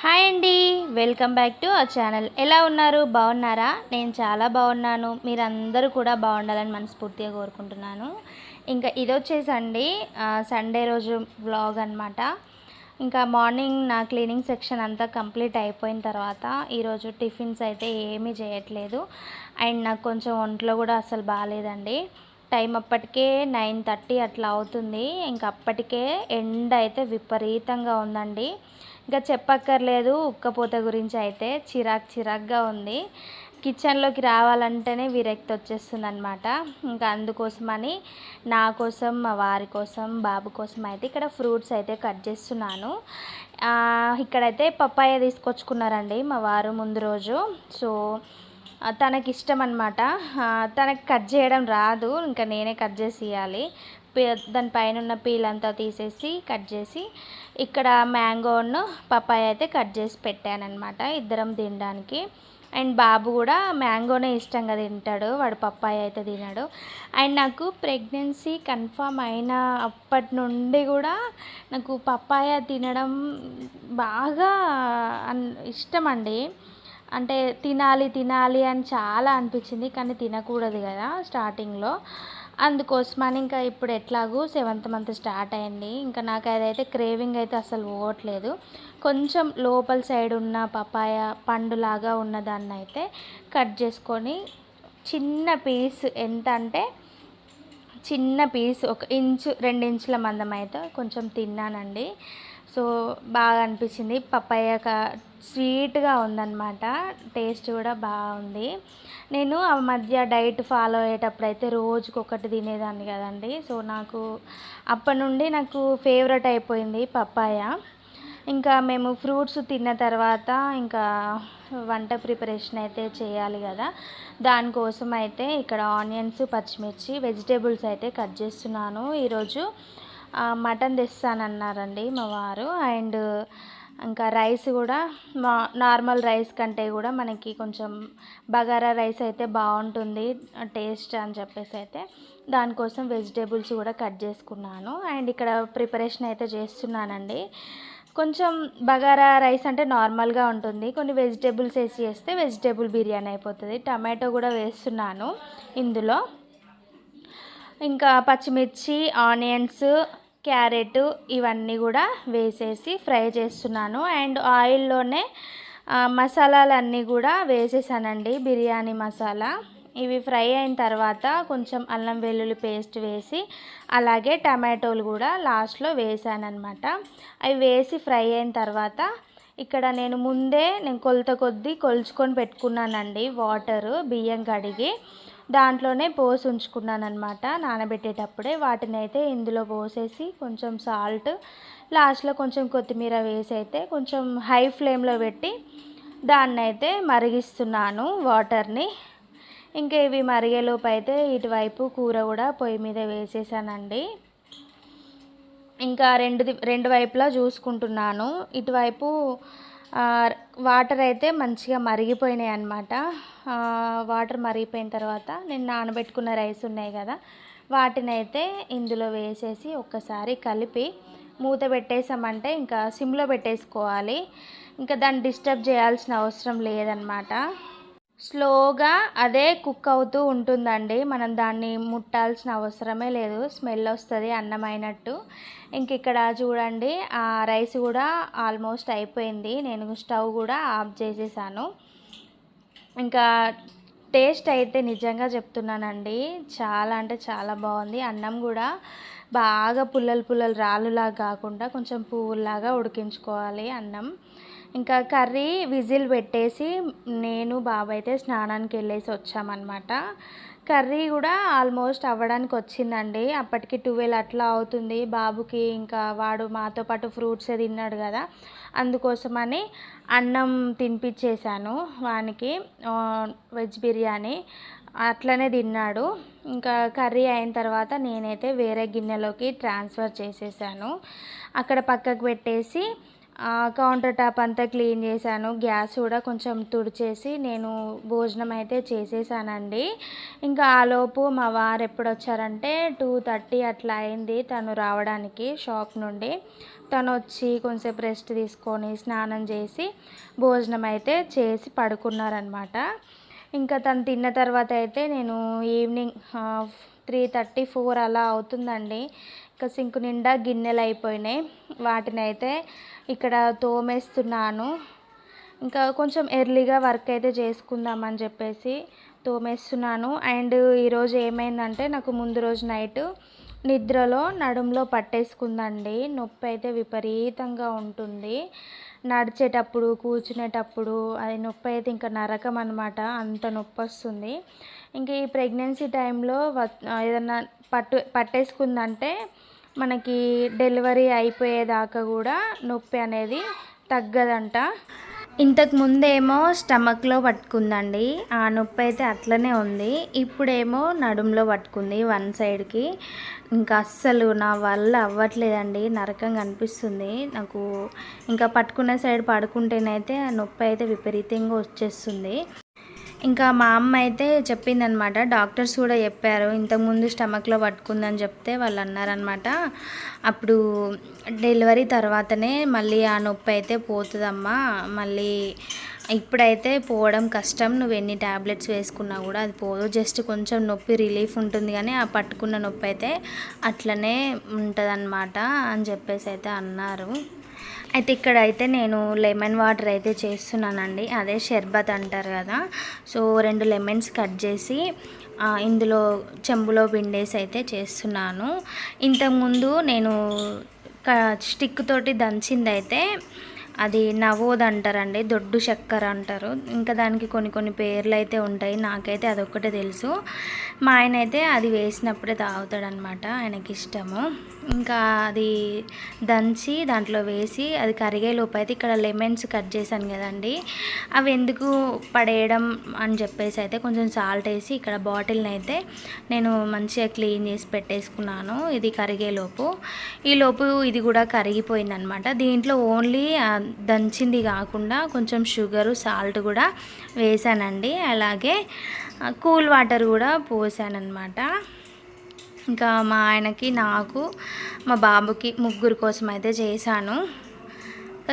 Hi అండి. Welcome back to our channel. ఎలా ఉన్నారు? బాగున్నారా? నేను చాలా బాగున్నాను. మీరందరూ కూడా బాగుండాలని మనస్ఫూర్తిగా కోరుకుంటున్నాను. ఇంకా ఇది వచ్చేసండి సండే రోజు వ్లాగ్ అనమాట ఇంకా మార్నింగ్ నా క్లీనింగ్ సెక్షన్ అంతా కంప్లీట్ అయిపోయిన తర్వాత ఈరోజు టిఫిన్స్ అయితే ఏమీ చేయట్లేదు. అండ్ నాకు కొంచెం ఒంట్లో కూడా అసలు బాగాలేదండి. టైం అప్పటికే నైన్ థర్టీ అట్లా అవుతుంది. ఇంకా అప్పటికే ఎండ అయితే విపరీతంగా ఉందండి. ఇంకా చెప్పక్కర్లేదు ఉక్కపోత గురించి అయితే చిరాక్ చిరాక్గా ఉంది. కిచెన్లోకి రావాలంటేనే విరక్తి వచ్చేస్తుంది అనమాట ఇంకా అందుకోసమని నా కోసం మా వారి కోసం బాబు కోసం అయితే ఇక్కడ ఫ్రూట్స్ అయితే కట్ చేస్తున్నాను. ఇక్కడైతే పప్పాయ తీసుకొచ్చుకున్నారండి మా వారు ముందు రోజు. సో తనకి ఇష్టం అనమాట తనకి కట్ చేయడం రాదు. ఇంకా నేనే కట్ చేసి ఇవ్వాలి దానిపైన ఉన్న పీల్ అంతా తీసేసి కట్ చేసి ఇక్కడ మ్యాంగోను పప్పాయ అయితే కట్ చేసి పెట్టానమాట ఇద్దరం తినడానికి. అండ్ బాబు కూడా మ్యాంగోనే ఇష్టంగా తింటాడు. వాడు పప్పాయ అయితే తినాడు. అండ్ నాకు ప్రెగ్నెన్సీ కన్ఫామ్ అయిన అప్పటి నుండి కూడా నాకు పప్పాయ తినడం బాగా అన్ ఇష్టం అండి అంటే తినాలి తినాలి అని చాలా అనిపించింది. కానీ తినకూడదు కదా స్టార్టింగ్లో. అందుకోసమని ఇంకా ఇప్పుడు ఎట్లాగూ సెవెంత్ మంత్ స్టార్ట్ అయింది. ఇంకా నాకు అదైతే క్రేవింగ్ అయితే అసలు పోవట్లేదు. కొంచెం లోపల సైడ్ ఉన్న పపాయ పండులాగా ఉన్నదాన్ని అయితే కట్ చేసుకొని చిన్న పీస్ ఎంత అంటే చిన్న పీస్ ఒక ఇంచు రెండు ఇంచుల మందం అయితే కొంచెం తిన్నానండి. సో బాగా అనిపించింది. పప్పాయ స్వీట్గా ఉందన్నమాట. టేస్ట్ కూడా బాగుంది. నేను ఆ మధ్య డైట్ ఫాలో అయ్యేటప్పుడు అయితే రోజుకి ఒకటి తినేదాన్ని కదండి. సో నాకు అప్పటి నుండి నాకు ఫేవరెట్ అయిపోయింది పప్పాయ. ఇంకా మేము ఫ్రూట్స్ తిన్న తర్వాత ఇంకా వంట ప్రిపరేషన్ అయితే చేయాలి కదా. దానికోసం అయితే ఇక్కడ ఆనియన్స్ పచ్చిమిర్చి వెజిటేబుల్స్ అయితే కట్ చేస్తున్నాను. ఈరోజు మటన్ తెస్తానన్నారండి మా వారు. అండ్ ఇంకా రైస్ కూడా మా నార్మల్ రైస్ కంటే కూడా మనకి కొంచెం బగారా రైస్ అయితే బాగుంటుంది టేస్ట్ అని చెప్పేసి అయితే. దానికోసం వెజిటేబుల్స్ కూడా కట్ చేసుకున్నాను. అండ్ ఇక్కడ ప్రిపరేషన్ అయితే చేస్తున్నానండి. కొంచెం బగారా రైస్ అంటే నార్మల్గా ఉంటుంది. కొన్ని వెజిటేబుల్స్ వేసి చేస్తే వెజిటేబుల్ బిర్యానీ అయిపోతుంది. టమాటో కూడా వేస్తున్నాను ఇందులో. ఇంకా పచ్చిమిర్చి ఆనియన్స్ క్యారెట్ ఇవన్నీ కూడా వేసేసి ఫ్రై చేస్తున్నాను. అండ్ ఆయిల్లోనే మసాలాలన్నీ కూడా వేసేసానండి బిర్యానీ మసాలా. ఇవి ఫ్రై అయిన తర్వాత కొంచెం అల్లం వెల్లుల్లి పేస్ట్ వేసి అలాగే టమాటోలు కూడా లాస్ట్లో వేసానమాట అవి వేసి ఫ్రై అయిన తర్వాత ఇక్కడ నేను ముందే నేను కొలత కొద్దీ కొలుచుకొని పెట్టుకున్నానండి వాటరు బియ్యం కడిగి. దాంట్లోనే పోసి ఉంచుకున్నాను అనమాట నానబెట్టేటప్పుడే. వాటిని అయితే ఇందులో పోసేసి కొంచెం సాల్ట్ లాస్ట్లో కొంచెం కొత్తిమీర వేసి అయితే కొంచెం హై ఫ్లేమ్లో పెట్టి దాన్ని అయితే మరిగిస్తున్నాను వాటర్ని. ఇంకా ఇవి మరిగేలోపు అయితే ఇటువైపు కూర కూడా పొయ్యి మీద వేసేసానండి. ఇంకా రెండు రెండు వైపులా చూసుకుంటున్నాను. ఇటువైపు వాటర్ అయితే మంచిగా మరిగిపోయినాయి అనమాట వాటర్ మరిగిపోయిన తర్వాత నేను నానబెట్టుకున్న రైస్ ఉన్నాయి కదా వాటిని అయితే ఇందులో వేసేసి ఒక్కసారి కలిపి మూత పెట్టేసామంటే ఇంకా సిమ్లో పెట్టేసుకోవాలి. ఇంకా దాన్ని డిస్టర్బ్ చేయాల్సిన అవసరం లేదనమాట స్లోగా అదే కుక్ అవుతూ ఉంటుందండి. మనం దాన్ని ముట్టాల్సిన అవసరమే లేదు. స్మెల్ వస్తుంది అన్నం అయినట్టు ఇంక ఇక్కడ చూడండి ఆ రైస్ కూడా ఆల్మోస్ట్ అయిపోయింది. నేను స్టవ్ కూడా ఆఫ్ చేసేసాను. ఇంకా టేస్ట్ అయితే నిజంగా చెప్తున్నానండి. చాలా అంటే చాలా బాగుంది. అన్నం కూడా బాగా పుల్లలు పుల్లలు రాళ్ళులాగా కాకుండా కొంచెం పువ్వులాగా ఉడికించుకోవాలి అన్నం. ఇంకా కర్రీ విజిల్ పెట్టేసి నేను బాబు అయితే స్నానానికి వెళ్ళేసి వచ్చామన్నమాట. కర్రీ కూడా ఆల్మోస్ట్ అవ్వడానికి వచ్చిందండి. అప్పటికి ట్వెల్వ్ అట్లా అవుతుంది. బాబుకి ఇంకా వాడు మాతో పాటు ఫ్రూట్స్ తిన్నాడు కదా. అందుకోసమని అన్నం తినిపించేశాను వానికి. వెజ్ బిర్యానీ అట్లనే తిన్నాడు. ఇంకా కర్రీ అయిన తర్వాత నేనైతే వేరే గిన్నెలోకి ట్రాన్స్ఫర్ చేసేసాను అక్కడ పక్కకు పెట్టేసి కౌంటర్ టాప్ అంతా క్లీన్ చేశాను. గ్యాస్ కూడా కొంచెం తుడిచేసి నేను భోజనం అయితే చేసేసానండి. ఇంకా ఆలోపు మా వారు ఎప్పుడు వచ్చారంటే టూ థర్టీ అట్లా అయింది తను రావడానికి షాప్ నుండి. తను వచ్చి కొంచెంసేపు రెస్ట్ తీసుకొని స్నానం చేసి భోజనం అయితే చేసి పడుకున్నారనమాట ఇంకా తను తిన్న తర్వాత అయితే నేను ఈవినింగ్ త్రీ థర్టీ ఫోర్ అలా అవుతుందండి. ఇంకా సింకు నిండా గిన్నెలు అయిపోయినాయి. వాటిని అయితే ఇక్కడ తోమేస్తున్నాను. ఇంకా కొంచెం ఎర్లీగా వర్క్ అయితే చేసుకుందామని చెప్పేసి తోమేస్తున్నాను. అండ్ ఈరోజు ఏమైందంటే నాకు ముందు రోజు నైట్ నిద్రలో నడుములో పట్టేసుకుందండి. నొప్పి అయితే విపరీతంగా ఉంటుంది. నడిచేటప్పుడు కూర్చునేటప్పుడు అది నొప్పి అయితే ఇంకా నరకం అనమాట అంత నొప్పి వస్తుంది. ఇంక ఈ ప్రెగ్నెన్సీ టైంలో ఏదన్నా పట్టు పట్టేసుకుందంటే మనకి డెలివరీ అయిపోయేదాకా కూడా నొప్పి అనేది తగ్గదంట. ఇంతకు ముందేమో స్టమక్లో పట్టుకుందండి. ఆ నొప్పి అయితే అట్లనే ఉంది. ఇప్పుడేమో నడుములో పట్టుకుంది వన్ సైడ్కి. ఇంకా అస్సలు నా వల్ల అవ్వట్లేదండి. నరకంగా అనిపిస్తుంది నాకు ఇంకా పట్టుకున్న సైడ్ పడుకుంటేనైతే ఆ నొప్పి అయితే విపరీతంగా వచ్చేస్తుంది. ఇంకా మా అమ్మ అయితే చెప్పిందనమాట డాక్టర్స్ కూడా చెప్పారు ఇంతకుముందు స్టమక్లో పట్టుకుందని చెప్తే వాళ్ళు అన్నారనమాట. అప్పుడు డెలివరీ తర్వాతనే మళ్ళీ ఆ నొప్పి అయితే పోతుందమ్మా. మళ్ళీ ఇప్పుడైతే పోవడం కష్టం నువ్వు ఎన్ని ట్యాబ్లెట్స్ వేసుకున్నా కూడా అది పోదు. జస్ట్ కొంచెం నొప్పి రిలీఫ్ ఉంటుంది కానీ ఆ పట్టుకున్న నొప్పి అయితే అట్లనే ఉంటుందన్నమాట అని చెప్పేసి అయితే అన్నారు. అయితే ఇక్కడ అయితే నేను లెమన్ వాటర్ అయితే చేస్తున్నానండి. అదే షర్బత్ అంటారు కదా. సో రెండు లెమన్స్ కట్ చేసి ఇందులో చెంబులో పిండేసి అయితే చేస్తున్నాను. ఇంతకుముందు నేను స్టిక్ తోటి దంచింది అయితే అది నవోద్ అంటారండి దొడ్డు చక్కెర అంటారు. ఇంకా దానికి కొన్ని కొన్ని పేర్లు అయితే ఉంటాయి నాకైతే అదొక్కటే తెలుసు. మా ఆయన అయితే అది వేసినప్పుడే తాగుతాడనమాట ఆయనకి ఇష్టము ఇంకా అది దంచి దాంట్లో వేసి అది కరిగే లోపు అయితే ఇక్కడ లెమన్స్ కట్ చేశాను కదండి. అవి ఎందుకు పడేయడం అని చెప్పేసి అయితే కొంచెం సాల్ట్ వేసి ఇక్కడ బాటిల్ని అయితే నేను మంచిగా క్లీన్ చేసి పెట్టేసుకున్నాను ఇది కరిగేలోపు లోపు ఇది కూడా కరిగిపోయిందనమాట. దీంట్లో ఓన్లీ దంచింది కాకుండా కొంచెం షుగరు సాల్ట్ కూడా వేసానండి. అలాగే కూల్ వాటర్ కూడా పోసానమాట ఇంకా మా ఆయనకి నాకు మా బాబుకి ముగ్గురు కోసం అయితే చేశాను.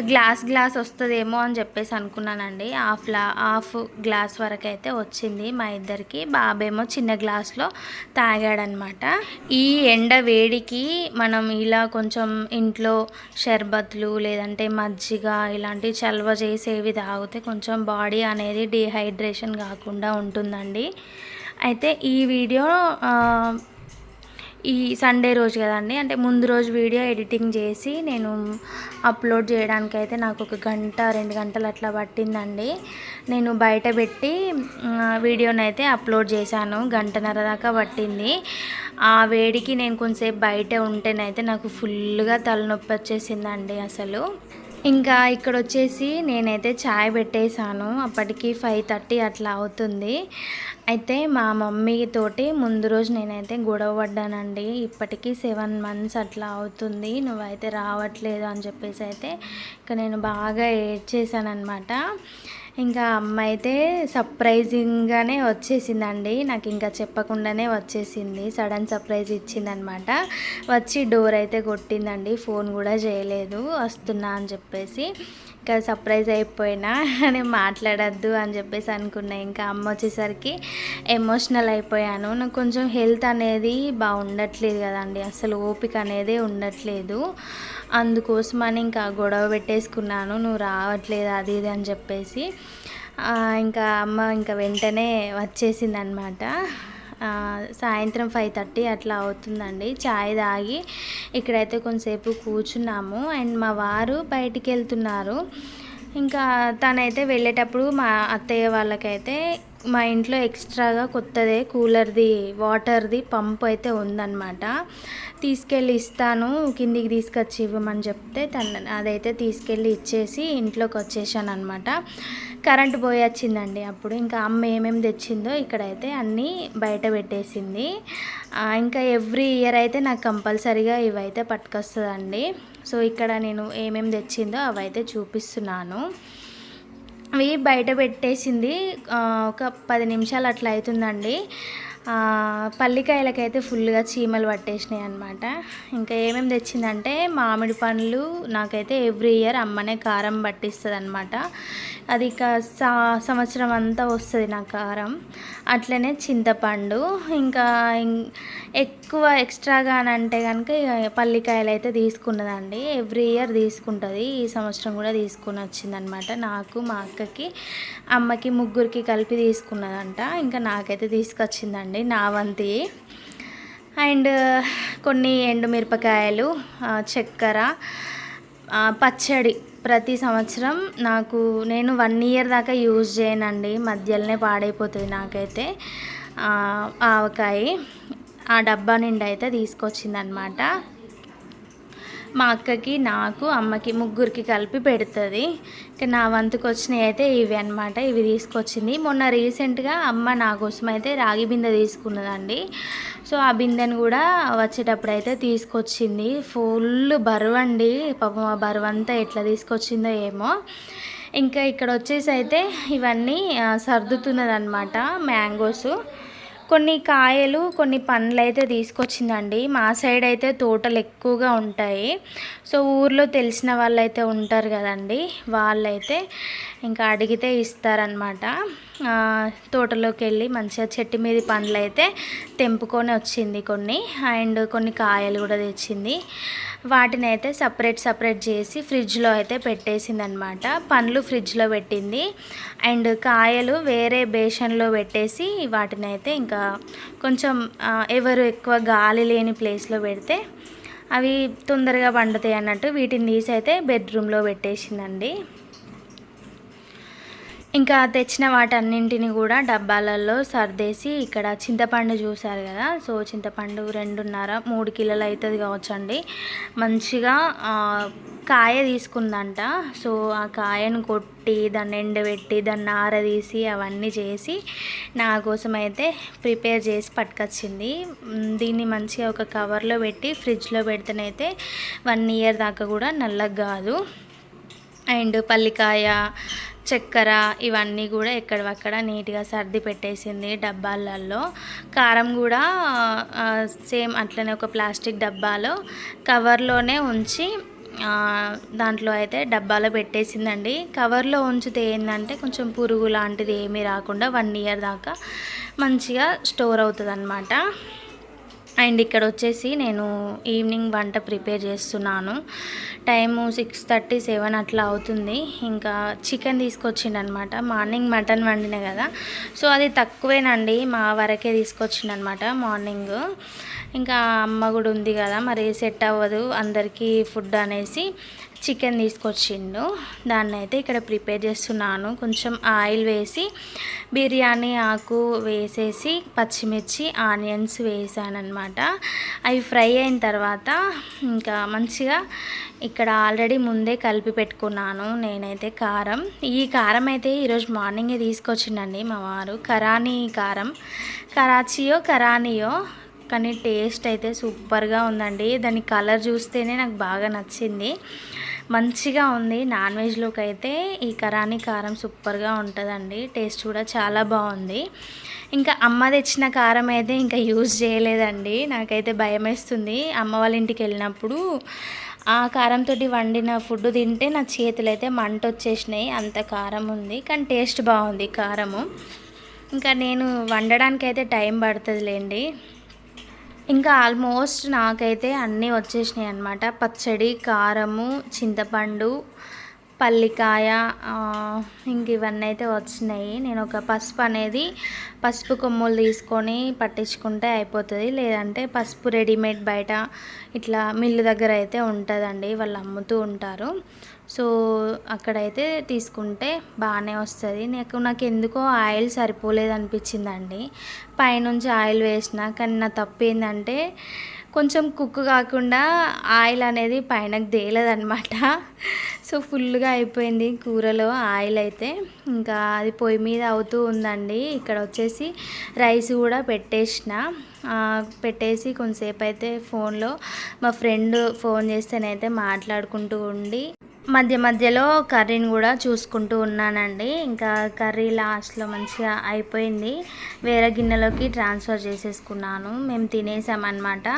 గ్లాస్ గ్లాస్ వస్తుందేమో అని చెప్పేసి అనుకున్నానండి. హాఫ్ లా హాఫ్ గ్లాస్ వరకు అయితే వచ్చింది మా ఇద్దరికి. బాబేమో చిన్న గ్లాస్లో తాగాడనమాట. ఈ ఎండ వేడికి మనం ఇలా కొంచెం ఇంట్లో షర్బత్లు లేదంటే మజ్జిగ ఇలాంటి చలవ చేసేవి తాగితే కొంచెం బాడీ అనేది డిహైడ్రేషన్ కాకుండా ఉంటుందండి. అయితే ఈ వీడియో ఈ సండే రోజు కదండి అంటే ముందు రోజు వీడియో ఎడిటింగ్ చేసి నేను అప్లోడ్ చేయడానికి అయితే నాకు ఒక గంట రెండు గంటలు అట్లా పట్టిందండి. నేను బయట పెట్టి వీడియోని అయితే అప్లోడ్ చేశాను. గంటన్నర దాకా పట్టింది. ఆ వేడికి నేను కొంచెంసేపు బయట ఉంటేనైతే నాకు ఫుల్గా తలనొప్పి వచ్చేసిందండి అసలు. ఇంకా ఇక్కడ వచ్చేసి నేనైతే ఛాయ్ పెట్టేశాను. అప్పటికి ఫైవ్ థర్టీ అట్లా అవుతుంది. అయితే మా మమ్మీ తోటి ముందు రోజు నేనైతే గొడవ పడ్డానండి. ఇప్పటికీ సెవెన్ మంత్స్ అట్లా అవుతుంది. నువ్వైతే రావట్లేదు అని చెప్పేసి అయితే ఇక నేను బాగా ఏడ్చేసానమాట ఇంకా అమ్మ అయితే సర్ప్రైజింగ్గానే వచ్చేసిందండి. నాకు ఇంకా చెప్పకుండానే వచ్చేసింది. సడన్ సర్ప్రైజ్ ఇచ్చిందనమాట. వచ్చి డోర్ అయితే కొట్టిందండి. ఫోన్ కూడా చేయలేదు. వస్తున్నా అని చెప్పేసి. ఇంకా సర్ప్రైజ్ అయిపోయినా నేను మాట్లాడద్దు అని చెప్పేసి అనుకున్నా. ఇంకా అమ్మ వచ్చేసరికి ఎమోషనల్ అయిపోయాను. నాకు కొంచెం హెల్త్ అనేది బాగుండట్లేదు కదండి. అసలు ఓపిక అనేది ఉండట్లేదు. అందుకోసమని ఇంకా గొడవ పెట్టేసుకున్నాను. నువ్వు రావట్లేదు అది ఇది అని చెప్పేసి. ఇంకా అమ్మ ఇంకా వెంటనే వచ్చేసింది అనమాట సాయంత్రం ఫైవ్ థర్టీ అట్లా అవుతుందండి. చాయ్ తాగి ఇక్కడైతే కొంతసేపు కూర్చున్నాము. అండ్ మా వారు బయటికి వెళ్తున్నారు. ఇంకా తనైతే వెళ్ళేటప్పుడు మా అత్తయ్య వాళ్ళకైతే మా ఇంట్లో ఎక్స్ట్రాగా కొత్తదే కూలర్ది వాటర్ది పంప్ అయితే ఉందన్నమాట. తీసుకెళ్ళి ఇస్తాను కిందికి తీసుకొచ్చి ఇవ్వమని చెప్తే తన అదైతే తీసుకెళ్ళి ఇచ్చేసి ఇంట్లోకి వచ్చేసాను అనమాట కరెంట్ పోయి వచ్చిందండి అప్పుడు. ఇంకా అమ్మ ఏమేమి తెచ్చిందో ఇక్కడైతే అన్నీ బయట పెట్టేసింది. ఇంకా ఎవ్రీ ఇయర్ అయితే నాకు కంపల్సరీగా ఇవైతే పట్టుకొస్తుందండి. సో ఇక్కడ నేను ఏమేమి తెచ్చిందో అవైతే చూపిస్తున్నాను. అవి బయట పెట్టేసింది ఒక పది నిమిషాలు అట్లా అవుతుందండి. పల్లికాయలకైతే ఫుల్గా చీమలు పట్టేసినాయి అనమాట ఇంకా ఏమేమి తెచ్చిందంటే మామిడి పండ్లు నాకైతే ఎవ్రీ ఇయర్ అమ్మనే కారం పట్టిస్తుంది అనమాట అది సా- సంవత్సరం అంతా వస్తుంది నా కారం. అట్లనే చింతపండు ఇంకా ఇం- ఎక్కువ ఎక్స్ట్రాగా అని అంటే కనుక పల్లికాయలు అయితే తీసుకున్నదండి. ఎవ్రీ ఇయర్ తీసుకుంటుంది. ఈ సంవత్సరం కూడా తీసుకుని వచ్చిందనమాట. నాకు మా అక్కకి అమ్మకి ముగ్గురికి కలిపి తీసుకున్నదంట. ఇంకా నాకైతే తీసుకొచ్చిందండి నా వంతి. అండ్ కొన్ని ఎండుమిరపకాయలు చక్కెర పచ్చడి ప్రతి సంవత్సరం నాకు నేను వన్ ఇయర్ దాకా యూజ్ చేయనండి. మధ్యలోనే పాడైపోతుంది నాకైతే. ఆవకాయ ఆ డబ్బా నిండా అయితే తీసుకొచ్చిందనమాట మా అక్కకి నాకు అమ్మకి ముగ్గురికి కలిపి పెడుతుంది. ఇంకా నా వంతుకు వచ్చినవి అయితే ఇవి అనమాట ఇవి తీసుకొచ్చింది. మొన్న రీసెంట్గా అమ్మ నా కోసం అయితే రాగి బిందె తీసుకున్నదండి. సో ఆ బిందెను కూడా వచ్చేటప్పుడు అయితే తీసుకొచ్చింది. ఫుల్ బరువు అండి. పాపం ఆ బరువు అంతా ఎట్లా తీసుకొచ్చిందో ఏమో. ఇంకా ఇక్కడ వచ్చేసి అయితే ఇవన్నీ సర్దుతున్నదనమాట సర్దుతున్నదన్నమాట మ్యాంగోస్. కొన్ని కాయలు కొన్ని పండ్లు అయితే తీసుకొచ్చిందండి. మా సైడ్ అయితే తోటలు ఎక్కువగా ఉంటాయి. సో ఊర్లో తెలిసిన వాళ్ళైతే ఉంటారు కదండి. వాళ్ళైతే ఇంకా అడిగితే ఇస్తారనమాట తోటలోకి వెళ్ళి మంచిగా చెట్టు మీద పండ్లు అయితే తెంపుకొని వచ్చింది కొన్ని. అండ్ కొన్ని కాయలు కూడా తెచ్చింది. వాటిని అయితే సపరేట్ సపరేట్ చేసి ఫ్రిడ్జ్లో అయితే పెట్టేసింది అనమాట పండ్లు ఫ్రిడ్జ్లో పెట్టింది. అండ్ కాయలు వేరే బేషన్లో పెట్టేసి వాటిని అయితే ఇంకా కొంచెం ఎవరు ఎక్కువ గాలి లేని ప్లేస్లో పెడితే అవి తొందరగా పండుతాయి అన్నట్టు వీటిని తీసి అయితే బెడ్రూమ్లో పెట్టేసిందండి. ఇంకా తెచ్చిన వాటన్నింటిని కూడా డబ్బాలలో సర్దేసి ఇక్కడ చింతపండు చూసారు కదా. సో చింతపండు రెండున్నర మూడు కిలోలు అవుతుంది కావచ్చండి. మంచిగా కాయ తీసుకుందంట. సో ఆ కాయను కొట్టి దాన్ని ఎండబెట్టి దాన్ని ఆరదీసి అవన్నీ చేసి నా కోసం అయితే ప్రిపేర్ చేసి పట్టుకొచ్చింది. దీన్ని మంచిగా ఒక కవర్లో పెట్టి ఫ్రిడ్జ్లో పెడితేనైతే వన్ ఇయర్ దాకా కూడా నల్లగా కాదు. అండ్ పల్లికాయ చక్కెర ఇవన్నీ కూడా ఎక్కడవక్కడ నీట్గా సర్ది పెట్టేసింది డబ్బాలలో. కారం కూడా సేమ్ అట్లనే ఒక ప్లాస్టిక్ డబ్బాలో కవర్లోనే ఉంచి దాంట్లో అయితే డబ్బాలో పెట్టేసిందండి. కవర్లో ఉంచితే ఏంటంటే కొంచెం పురుగు లాంటిది ఏమీ రాకుండా వన్ ఇయర్ దాకా మంచిగా స్టోర్ అవుతుంది అండ్ ఇక్కడ వచ్చేసి నేను ఈవినింగ్ వంట ప్రిపేర్ చేస్తున్నాను. టైము సిక్స్ థర్టీ సెవెన్ అట్లా అవుతుంది. ఇంకా చికెన్ తీసుకొచ్చిండనమాట. మార్నింగ్ మటన్ వండిన కదా. సో అది తక్కువేనండి. మా వరకే తీసుకొచ్చిండనమాట మార్నింగ్. ఇంకా అమ్మ కూడా ఉంది కదా మరి సెట్ అవ్వదు. అందరికీ ఫుడ్ అనేసి చికెన్ తీసుకొచ్చిండు. దాన్ని అయితే ఇక్కడ ప్రిపేర్ చేస్తున్నాను. కొంచెం ఆయిల్ వేసి బిర్యానీ ఆకు వేసేసి పచ్చిమిర్చి ఆనియన్స్ వేసాను అవి ఫ్రై అయిన తర్వాత ఇంకా మంచిగా ఇక్కడ ఆల్రెడీ ముందే కలిపి పెట్టుకున్నాను నేనైతే కారం. ఈ కారం అయితే ఈరోజు మార్నింగే తీసుకొచ్చిండండి మా వారు. కరానీ కారం. కరాచియో కరానియో కానీ టేస్ట్ అయితే సూపర్గా ఉందండి. దాని కలర్ చూస్తేనే నాకు బాగా నచ్చింది. మంచిగా ఉంది. నాన్ వెజ్లోకి అయితే ఈ కరాని కారం సూపర్గా ఉంటుందండి. టేస్ట్ కూడా చాలా బాగుంది. ఇంకా అమ్మ తెచ్చిన కారం అయితే ఇంకా యూజ్ చేయలేదండి. నాకైతే భయం వేస్తుంది అమ్మ వాళ్ళ ఇంటికి వెళ్ళినప్పుడు ఆ కారంతో వండిన ఫుడ్ తింటే నా చేతులు అయితే మంట వచ్చేసినాయి. అంత కారం ఉంది. కానీ టేస్ట్ బాగుంది కారము. ఇంకా నేను వండడానికి అయితే టైం పడుతుందిలేండి. ఇంకా ఆల్మోస్ట్ నాకైతే అన్నీ వచ్చేసినాయి అనమాట పచ్చడి కారము చింతపండు పల్లికాయ ఇంక ఇవన్నీ అయితే వచ్చినాయి. నేను ఒక పసుపు అనేది పసుపు కొమ్ములు తీసుకొని పట్టించుకుంటే అయిపోతుంది. లేదంటే పసుపు రెడీమేడ్ బయట ఇట్లా మిల్లు దగ్గర అయితే ఉంటుందండి. వాళ్ళు అమ్ముతూ ఉంటారు. సో అక్కడైతే తీసుకుంటే బాగానే వస్తుంది. నాకు నాకు ఎందుకో ఆయిల్ సరిపోలేదు అనిపించిందండి పైనుంచి ఆయిల్ వేసిన కానీ నా తప్పు ఏంటంటే కొంచెం కుక్ కాకుండా ఆయిల్ అనేది పైనకు తేలదనమాట సో ఫుల్గా అయిపోయింది కూరలో ఆయిల్ అయితే. ఇంకా అది పొయ్యి మీద అవుతూ ఉందండి. ఇక్కడ వచ్చేసి రైస్ కూడా పెట్టేసిన. పెట్టేసి కొంతసేపు అయితే ఫోన్లో మా ఫ్రెండ్ ఫోన్ చేస్తేనైతే మాట్లాడుకుంటూ ఉండి మధ్య మధ్యలో కర్రీని కూడా చూసుకుంటూ ఉన్నానండి. ఇంకా కర్రీ లాస్ట్లో మంచిగా అయిపోయింది. వేరే గిన్నెలోకి ట్రాన్స్ఫర్ చేసేసుకున్నాను. మేము తినేసామన్నమాట.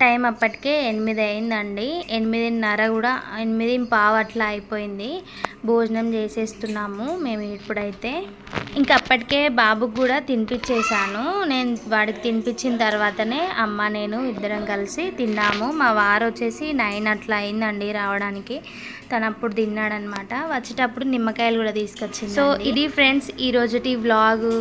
టైం అప్పటికే ఎనిమిది అయిందండి. ఎనిమిదిన్నర కూడా ఎనిమిది పావు అట్లా అయిపోయింది. భోజనం చేసేస్తున్నాము మేము ఇప్పుడైతే. ఇంకా అప్పటికే బాబుకు కూడా తినిపించేశాను. నేను వాడికి తినిపించిన తర్వాతనే అమ్మ నేను ఇద్దరం కలిసి తిన్నాము. మా వారు వచ్చేసి నైన్ అట్లా అయిందండి రావడానికి. తను అప్పుడు తిన్నాడనమాట. వచ్చేటప్పుడు నిమ్మకాయలు కూడా తీసుకొచ్చింది సో ఇది ఫ్రెండ్స్ ఈ రోజుటి వ్లాగు.